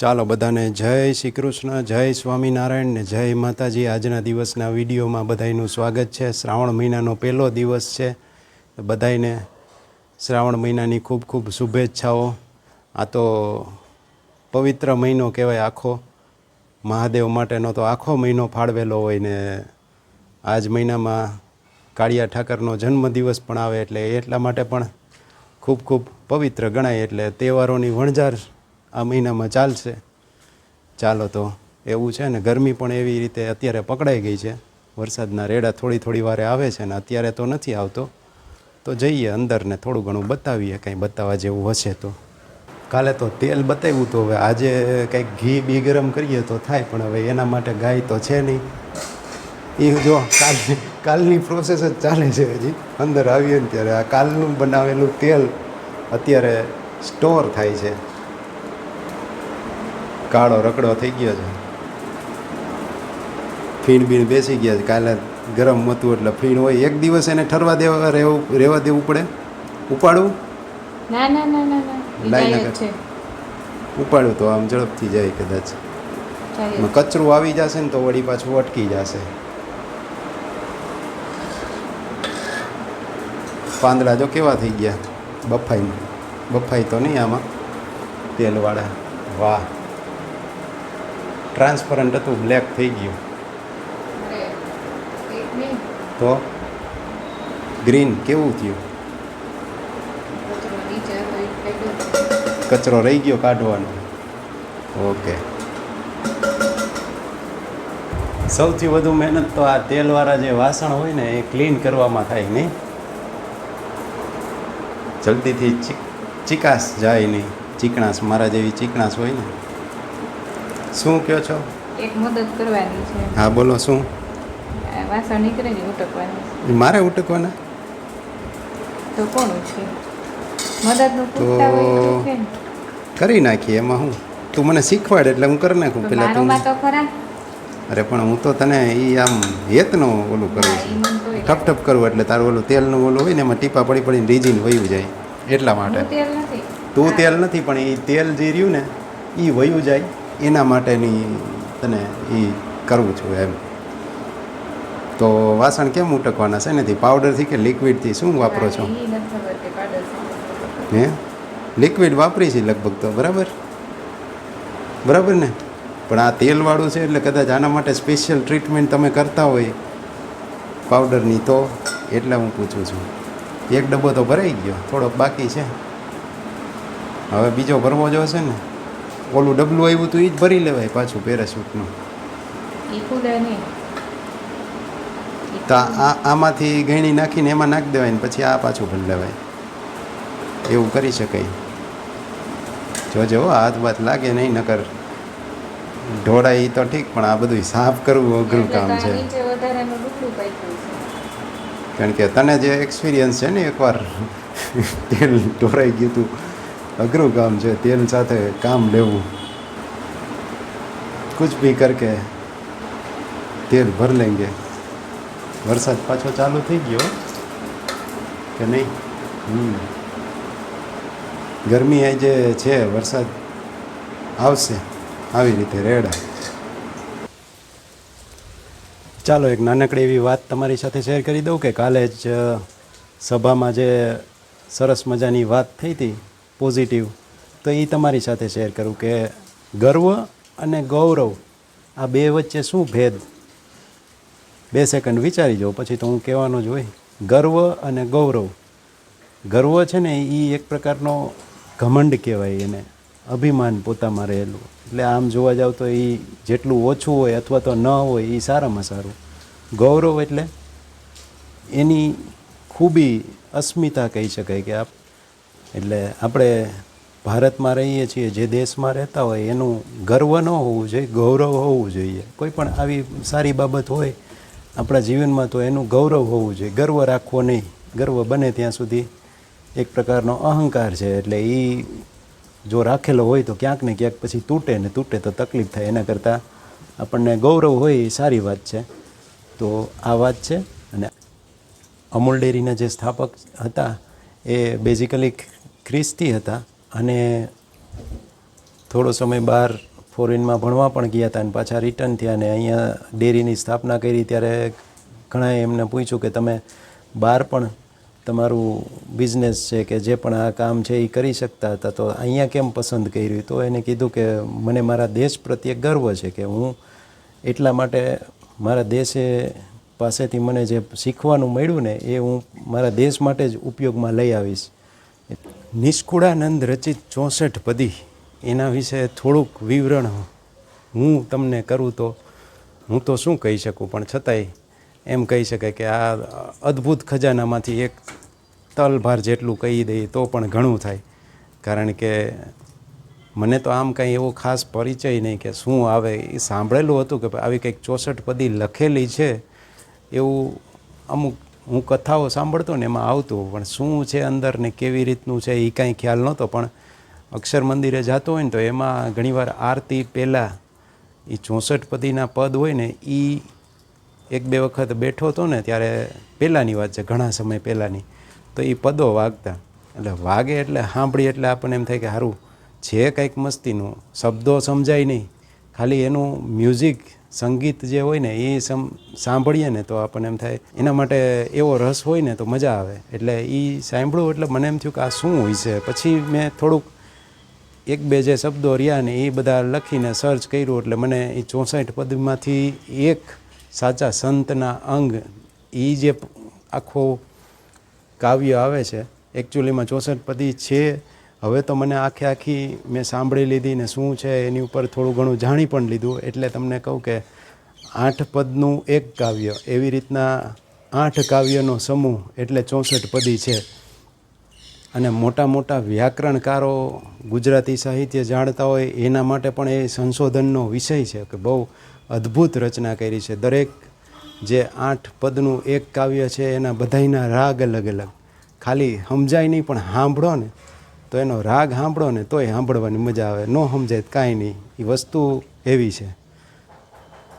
ચાલો બધાને જય શ્રી કૃષ્ણ, જય સ્વામિનારાયણ ને જય માતાજી. આજના દિવસના વિડીયોમાં બધાનું સ્વાગત છે. શ્રાવણ મહિનાનો પહેલો દિવસ છે. બધાને શ્રાવણ મહિનાની ખૂબ ખૂબ શુભેચ્છાઓ. આ તો પવિત્ર મહિનો કહેવાય આખો. મહાદેવ માટેનો તો આખો મહિનો ફાળવેલો હોય ને આજ મહિનામાં કાળિયા ઠાકરનો જન્મદિવસ પણ આવે એટલે એટલા માટે પણ ખૂબ ખૂબ પવિત્ર ગણાય. એટલે તહેવારોની વણઝાર આ મહિનામાં ચાલશે. ચાલો તો એવું છે ને, ગરમી પણ એવી રીતે અત્યારે પકડાઈ ગઈ છે. વરસાદના રેડા થોડી થોડી વારે આવે છે ને, અત્યારે તો નથી આવતો. તો જઈએ અંદરને થોડું ઘણું બતાવીએ, કંઈ બતાવવા જેવું હશે તો. કાલે તો તેલ બતાવ્યું તો હવે આજે કંઈક ઘી બી ગરમ કરીએ તો થાય, પણ હવે એના માટે ગાય તો છે નહીં. એ જો કાલની કાલની પ્રોસેસ જ ચાલે છે હજી. અંદર આવીએ ને ત્યારે આ કાલનું બનાવેલું તેલ અત્યારે સ્ટોર થાય છે. કાળો રકડો થઈ ગયો છે. ફીણ બીણ બેસી ગયા છે. કાલે ગરમ હતું એટલે ફીણ હોય એક દિવસ એને ઠરવા દેવા રહેવું રહેવા દેવું પડે? ઉપાડવું? ના ના ના ના ના. લાઈ છે. ઉપાડ્યું તો આમ ઝડપથી જાય કદાચ. કચરું આવી જશે ને તો વળી પાછું અટકી જશે. પાંદડા જો કેવા થઈ ગયા? બફાઈ બફાઈ તો નહીં આમાં. તેલવાળા. વાહ. ટ્રાન્સપરન્ટ હતું બ્લેક થઈ ગયું. તો? ગ્રીન કેવું થયું? કચરો રહી ગયો કાઢવાનો. ઓકે સૌથી વધુ મહેનત તો આ તેલવાળા જે વાસણ હોય ને એ ક્લીન કરવામાં થાય નહીં. જલ્દીથી ચીક ચીકાશ જાય નહીં. ચીકણાશ મારા જેવી ચીકણાશ હોય ને શું કહો છો? એક મદદ કરવાની છે. હા બોલો શું? વાસણ નીકળે ને ઉટકવાની. મારે ઉટકવાના? તો કોણ છે? મદદનું પૂછતા હોય તો. કરી નાખીએ એમાં હું. તું મને શીખવાડ એટલે હું કરી નાખું. પેલા તું તો ખરા? અરે પણ હું તો તને એ આમ હેતનો ઓલું કરું છું. ઠપ ઠપ કરું એટલે તારું ઓલું તેલનું ઓલું હોય ને એમાં ટીપા પડી પડીને રીજીને વયું જાય એટલા માટે. તું તેલ નથી. પણ એ તેલ જે રહ્યું ને એ વયું જાય. એના માટેની તને એ કરવું છું એમ. તો વાસણ કેમ ઉટકવાના છે? નથી પાવડરથી કે લિક્વિડથી શું વાપરો છો. હે? લિક્વિડ વાપરી છે લગભગ તો બરાબર? બરાબર ને? પણ આ તેલવાળું છે એટલે કદાચ આના માટે સ્પેશિયલ ટ્રીટમેન્ટ તમે કરતા હોય પાવડરની તો એટલે હું પૂછું છું. એક ડબ્બો તો ભરાઈ ગયો થોડોક બાકી છે. હવે બીજો ભરવો જોશે છે ને? ઓલું ડબલું આવ્યું હતું એ જ ભરી લેવાય પાછું પેરાશૂટનું તો આ આમાંથી ઘણી નાખીને એમાં નાખી દેવાય ને પછી આ પાછું ભરી લેવાય. એવું કરી શકાય. જોજો હાથ બાથ લાગે નહીં નકર ઢોળાય તો ઠીક પણ આ બધું સાફ કરવું અઘરું કામ છે. કારણ કે તને જે એક્સપિરિયન્સ છે ને એકવાર તેલ ઢોળાઈ ગયું હતું અઘરું કામ છે તેલ સાથે કામ લેવું. કુછ ભી કરકે તેલ ભર લેંગે. વરસાદ પાછો ચાલુ થઈ ગયો કે નહીં? ગરમી આજે છે, વરસાદ આવશે. આવી રીતે રેડા. ચાલો એક નાનકડી એવી વાત તમારી સાથે શેર કરી દઉં કે કાલે જ સભામાં જે સરસ મજાની વાત થઈ હતી પોઝિટિવ તો એ તમારી સાથે શેર કરું કે ગર્વ અને ગૌરવ આ બે વચ્ચે શું ભેદ? બે સેકન્ડ વિચારી જાઓ, પછી તો હું કહેવાનો જ હોય. ગર્વ અને ગૌરવ. ગર્વ છે ને એ એક પ્રકારનો ઘમંડ કહેવાય એને. અભિમાન પોતામાં રહેલું. એટલે આમ જોવા જાવ તો એ જેટલું ઓછું હોય અથવા તો ન હોય એ સારામાં સારું. ગૌરવ એટલે એની ખૂબી અસ્મિતા કહી શકાય કે આપ એટલે આપણે ભારતમાં રહીએ છીએ, જે દેશમાં રહેતા હોય, એનું ગર્વ ન હોવું જોઈએ, ગૌરવ હોવું જોઈએ. કોઈ પણ આવી સારી બાબત હોય, આપણા જીવનમાં તો એનું ગૌરવ હોવું જોઈએ. ગર્વ રાખવો નહીં. ગર્વ બને ત્યાં સુધી એક પ્રકારનો અહંકાર છે. એટલે એ જો રાખેલો હોય તો ક્યાંક ને ક્યાંક પછી તૂટે ને તૂટે તો તકલીફ થાય. એના કરતાં આપણને ગૌરવ હોય એ સારી વાત છે. તો આ વાત છે. અને અમૂલ ડેરીના જે સ્થાપક હતા એ બેઝિકલી ખ્રિસ્તી હતા અને થોડો સમય બહાર ફોરેનમાં ભણવા પણ ગયા હતા અને પાછા રિટર્ન થયા અને અહીંયા ડેરીની સ્થાપના કરી ત્યારે ઘણાએ એમને પૂછ્યું કે તમે બહાર પણ તમારું બિઝનેસ છે કે જે પણ આ કામ છે એ કરી શકતા હતા, તો અહીંયા કેમ પસંદ કર્યું? તો એને કીધું કે મને મારા દેશ પ્રત્યે ગર્વ છે કે હું એટલા માટે મારા દેશે પાસેથી મને જે શીખવાનું મળ્યું ને, એ હું મારા દેશ માટે જ ઉપયોગમાં લઈ આવીશ. નિષ્કુળાનંદ રચિત ચોસઠ પદી, એના વિશે થોડુંક વિવરણ હું તમને કરું તો હું તો શું કહી શકું? પણ છતાંય એમ કહી શકાય કે આ અદ્ભુત ખજાનામાંથી એક તલભાર જેટલું કહી દઈએ તો પણ ઘણું થાય. કારણ કે મને તો આમ કંઈ એવો ખાસ પરિચય નહીં કે શું આવે. એ સાંભળેલું હતું કે આવી કંઈક ચોસઠ પદી લખેલી છે. એવું અમુક હું કથાઓ સાંભળતો ને એમાં આવતું, પણ શું છે અંદર ને કેવી રીતનું છે એ કાંઈ ખ્યાલ નહોતો. પણ અક્ષર મંદિરે જતો હોય ને તો એમાં ઘણીવાર આરતી પહેલાં એ ચોસઠ પદીના પદ હોય ને એ એક બે વખત બેઠો હતો ને ત્યારે પહેલાંની વાત છે, ઘણા સમય પહેલાંની. તો એ પદો વાગતા. એટલે વાગે એટલે સાંભળી એટલે આપણને એમ થાય કે સારું છે કંઈક મસ્તીનું, શબ્દો સમજાય નહીં. ખાલી એનું મ્યુઝિક સંગીત જે હોય ને, એ સમ, સાંભળીએ ને તો આપણને એમ થાય, એના માટે એવો રસ હોય ને તો મજા આવે. એટલે એ સાંભળ્યું એટલે મને એમ થયું કે આ શું હોય છે? પછી મેં થોડુંક એક બે જે શબ્દો રહ્યા ને, એ બધા લખીને સર્ચ કર્યું એટલે મને એ ચોસઠ પદમાંથી એક સાચા સંતના અંગ એ જે આખો કાવ્ય આવે છે એકચ્યુઅલીમાં ચોસઠ પદી છે. હવે તો મને આખે આખી મેં સાંભળી લીધી ને શું છે એની ઉપર થોડું ઘણું જાણી પણ લીધું, એટલે તમને કહું કે આઠ પદનું એક કાવ્ય, એવી રીતના આઠ કાવ્યનો સમૂહ એટલે ચોસઠ પદી છે. અને મોટા મોટા વ્યાકરણકારો ગુજરાતી સાહિત્ય જાણતા હોય, એના માટે પણ એ સંશોધનનો વિષય છે કે બહુ અદ્ભુત રચના કરી છે. દરેક જે આઠ પદનું એક કાવ્ય છે, એના બધાયના રાગ અલગ અલગ. ખાલી સમજાય નહીં, પણ સાંભળો ને. તો એનો રાગ સાંભળો ને તોય સાંભળવાની મજા આવે. ન સમજાય કાંઈ નહીં. એ વસ્તુ એવી છે.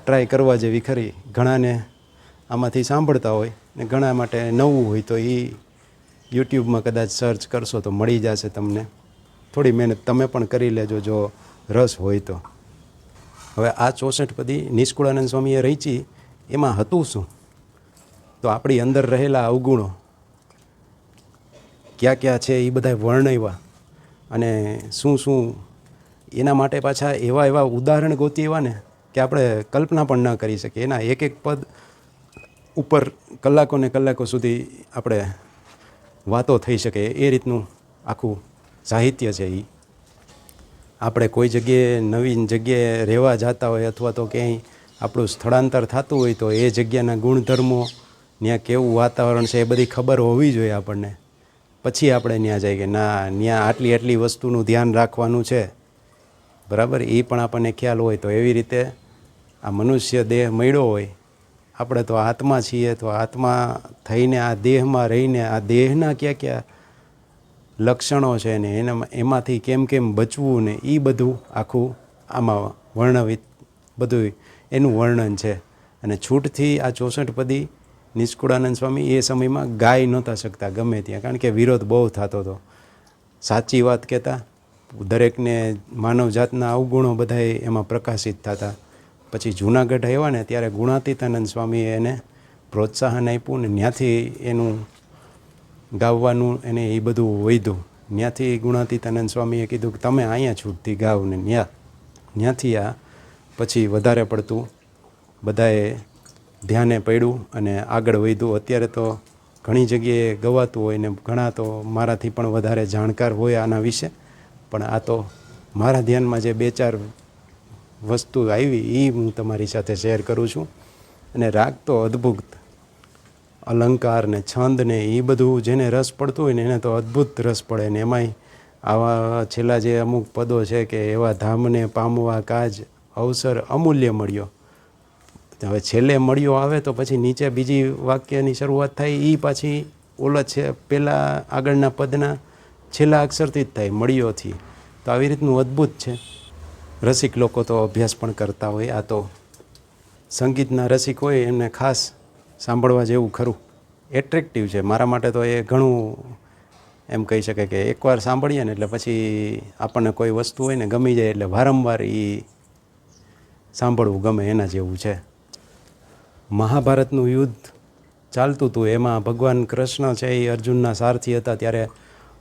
ટ્રાય કરવા જેવી ખરી. ઘણાને આમાંથી સાંભળતા હોય ને ઘણા માટે નવું હોય તો એ યુટ્યુબમાં કદાચ સર્ચ કરશો તો મળી જશે તમને. થોડી મહેનત તમે પણ કરી લેજો જો રસ હોય તો. હવે આ ચોસઠ પદી નિષ્કુળાનંદ સ્વામીએ રચી એમાં હતું શું? તો આપણી અંદર રહેલા અવગુણો. ક્યાં ક્યાં છે એ બધા વર્ણવ્યા અને શું શું એના માટે પાછા એવા એવા ઉદાહરણ ગોતી એવા ને કે આપણે કલ્પના પણ ન કરી શકીએ. એના એક એક પદ ઉપર કલાકો ને કલાકો સુધી આપણે વાતો થઈ શકે. એ રીતનું આખું સાહિત્ય છે એ આપણે કોઈ જગ્યાએ નવીન જગ્યાએ રહેવા જતા હોય અથવા તો ક્યાંય આપણું સ્થળાંતર થતું હોય તો એ જગ્યાના ગુણધર્મો ત્યાં કેવું વાતાવરણ છે એ બધી ખબર હોવી જોઈએ આપણને. પછી આપણે ત્યાં જાય કે ના ત્યાં આટલી આટલી વસ્તુનું ધ્યાન રાખવાનું છે. બરાબર? એ પણ આપણને ખ્યાલ હોય તો એવી રીતે આ મનુષ્ય દેહ મળ્યો હોય, આપણે તો આત્મા છીએ, તો આત્મા થઈને આ દેહમાં રહીને આ દેહના ક્યાં ક્યાં લક્ષણો છે ને એના એમાંથી કેમ કેમ બચવું ને એ બધું આખું આમાં વર્ણવિત બધું એનું વર્ણન છે. અને છૂટથી આ ચોસઠ પદી નિષ્કુળાનંદ સ્વામી એ સમયમાં ગાઈ નહોતા શકતા ગમે ત્યાં. કારણ કે વિરોધ બહુ થતો હતો. સાચી વાત કહેતા, દરેકને માનવ જાતના અવગુણો બધાય એમાં પ્રકાશિત થતા. પછી જૂનાગઢ આવ્યા ને, ત્યારે ગુણાતીતાનંદ સ્વામીએ એને પ્રોત્સાહન આપ્યું ને ત્યાંથી એનું ગાવવાનું એને એ બધું વૈધું. ત્યાંથી ગુણાતીતાનંદ સ્વામીએ કીધું કે તમે અહીંયા છૂટથી ગાવ ને ત્યાં ત્યાંથી આ પછી વધારે પડતું બધાએ ધ્યાને પડ્યું અને આગળ વધ્યું. અત્યારે તો ઘણી જગ્યાએ ગવાતું હોય ને ઘણા તો મારાથી પણ વધારે જાણકાર હોય આના વિશે. પણ આ તો મારા ધ્યાનમાં જે બે ચાર વસ્તુ આવી એ હું તમારી સાથે શેર કરું છું. અને રાગ તો અદ્ભુત. અલંકાર ને છંદ ને એ બધું જેને રસ પડતું હોય ને એને તો અદ્ભુત રસ પડે ને એમાંય આવા છેલ્લા જે અમુક પદો છે કે એવા ધામને, પામવા, કાજ, અવસર અમૂલ્ય મળ્યો. હવે છેલ્લે મળ્યો આવે તો પછી નીચે બીજી વાક્યની શરૂઆત થાય એ પાછી ઓલા છે પહેલાં આગળના પદના છેલ્લા અક્ષરથી જ થાય, મળ્યોથી. તો આવી રીતનું અદ્ભુત છે. રસિક લોકો તો અભ્યાસ પણ કરતા હોય, આ તો સંગીતના રસિક હોય, એમને ખાસ સાંભળવા જેવું ખરું. એટ્રેક્ટિવ છે. મારા માટે તો એ ઘણું એમ કહી શકે કે એકવાર સાંભળીએ ને એટલે પછી આપણને કોઈ વસ્તુ હોય ને ગમી જાય એટલે વારંવાર એ સાંભળવું ગમે એના જેવું છે. મહાભારતનું યુદ્ધ ચાલતું હતું. એમાં ભગવાન કૃષ્ણ છે એ અર્જુનના સારથી હતા. ત્યારે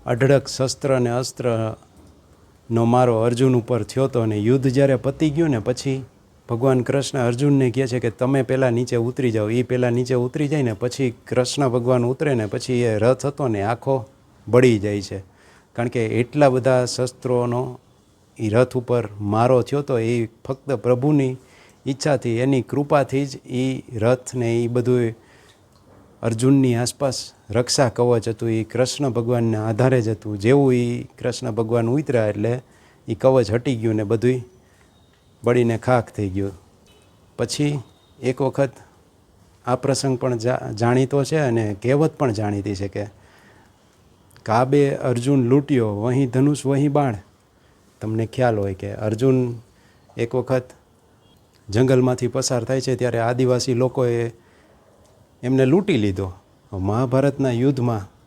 અઢળક શસ્ત્ર અને અસ્ત્રનો મારો અર્જુન ઉપર થયો હતો અને યુદ્ધ જ્યારે પતી ગયું ને પછી ભગવાન કૃષ્ણ અર્જુનને કહે છે કે તમે પહેલાં નીચે ઉતરી જાઓ. એ પહેલાં નીચે ઉતરી જાય ને પછી કૃષ્ણ ભગવાન ઉતરે ને પછી એ રથ હતો ને આખો બળી જાય છે. કારણ કે એટલા બધા શસ્ત્રોનો એ રથ ઉપર મારો થયો તો એ ફક્ત પ્રભુની ઈચ્છાથી, એની કૃપાથી જ એ રથ ને એ બધું અર્જુનની આસપાસ રક્ષા કવચ હતું. એ કૃષ્ણ ભગવાનના આધારે જ હતું. જેવું એ કૃષ્ણ ભગવાન ઉતર્યા એટલે એ કવચ હટી ગયું ને બધુંય બળીને ખાખ થઈ ગયું. પછી એક વખત આ પ્રસંગ પણ જાણીતો છે અને કહેવત પણ જાણીતી છે કે કાબે અર્જુન લૂંટ્યો, વહીં ધનુષ, વહીં બાણ. તમને ખ્યાલ હોય કે અર્જુન એક વખત જંગલમાંથી પસાર થાય છે ત્યારે આદિવાસી લોકોએ એમને લૂંટી લીધો. મહાભારતના યુદ્ધમાં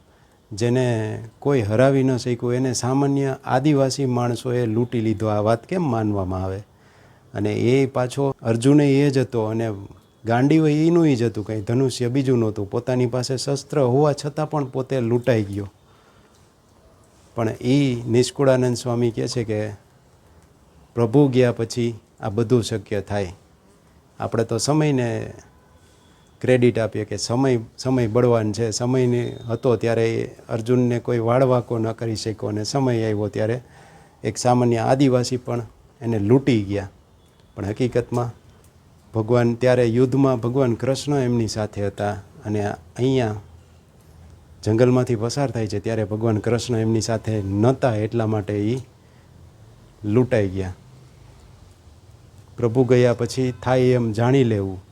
જેને કોઈ હરાવી ન શક્યું, એને સામાન્ય આદિવાસી માણસોએ લૂંટી લીધો. આ વાત કેમ માનવામાં આવે? અને એ પાછો અર્જુને એ જ હતો અને ગાંડીઓ એનું જ હતું. કંઈ ધનુષ્ય બીજું નહોતું. પોતાની પાસે શસ્ત્ર હોવા છતાં પણ પોતે લૂંટાઈ ગયો. પણ એ નિષ્કુળાનંદ સ્વામી કહે છે કે પ્રભુ ગયા પછી આ બધું શક્ય થાય. આપણે તો સમયને ક્રેડિટ આપીએ કે સમય સમય બળવાન છે. સમયને હતો ત્યારે અર્જુનને કોઈ વાળવાકો ન કરી શક્યો અને સમય આવ્યો ત્યારે એક સામાન્ય આદિવાસી પણ એને લૂંટી ગયા. પણ હકીકતમાં ભગવાન ત્યારે યુદ્ધમાં ભગવાન કૃષ્ણ એમની સાથે હતા અને અહીંયા જંગલમાંથી પસાર થાય છે ત્યારે ભગવાન કૃષ્ણ એમની સાથે નહોતા એટલા માટે એ લૂંટાઈ ગયા. પ્રભુ ગયા પછી થાય એમ જાણી લેવું.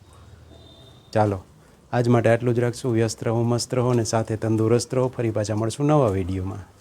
ચાલો, આજ માટે આટલું જ રાખશું. વ્યસ્ત રહો, મસ્ત રહો અને સાથે તંદુરસ્ત રહો. ફરી પાછા મળશું નવા વિડીયોમાં.